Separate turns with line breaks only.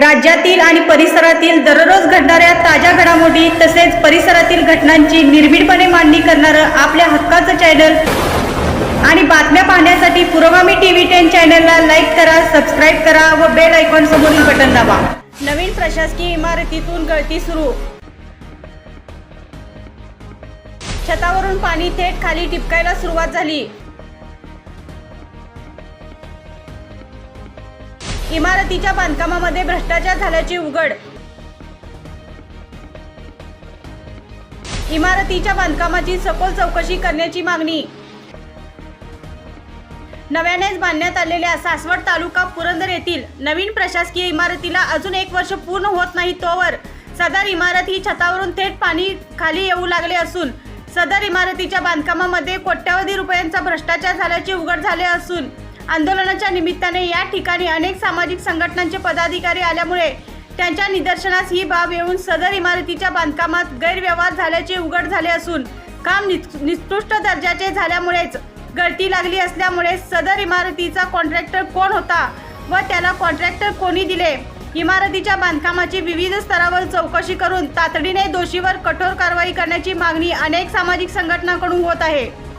राज्यातील आणि परिसरातील दररोज घडणाऱ्या ताज्या घडामोडी तसेच परिसरातील घटनांची निर्भीडपणे मांडणी करणारं आपल्या हक्काचं चॅनल आणि बातम्या पाहण्यासाठी पुरोगामी टीव्ही टेन चॅनलला लाईक करा सबस्क्राईब करा व बेल आयकॉन समोरील बटन दाबा. नवीन प्रशासकीय इमारतीतून गळती सुरू. छतावरून पाणी थेट खाली टिपकायला सुरुवात झाली. इमारतीच्या बांधकामामध्ये भ्रष्टाचार झाल्याचे उघड. इमारतीच्या बांधकामाची सखोल चौकशी करण्याची मागणी. नव्यानेच बांधण्यात आलेल्या सासवड तालुका पुरंदर येथील नवीन प्रशासकीय इमारतीला अजून एक वर्ष पूर्ण होत नाही तोवर सदर इमारत ही छतावरून थेट पाणी खाली येऊ लागले असून सदर इमारतीच्या बांधकामामध्ये कोट्यावधी रुपयांचा भ्रष्टाचार झाल्याचे उघड झाले असून आंदोलनाच्या निमित्ताने या ठिकाणी अनेक सामाजिक संघटनांचे पदाधिकारी आल्यामुळे त्यांच्या निदर्शनास ही बाब येऊन सदर इमारतीच्या बांधकामात गैरव्यवहार झाल्याचे उघड झाले असून काम निकृष्ट दर्जाचे झाल्यामुळेच गळती लागली असल्यामुळे सदर इमारतीचा कॉन्ट्रॅक्टर कोण होता व त्याला कॉन्ट्रॅक्टर कोणी दिले? इमारतीच्या बांधकामाची विविध स्तरावर चौकशी करून तातडीने दोषीवर कठोर कारवाई करण्याची मागणी अनेक सामाजिक संघटनांकडून होत आहे.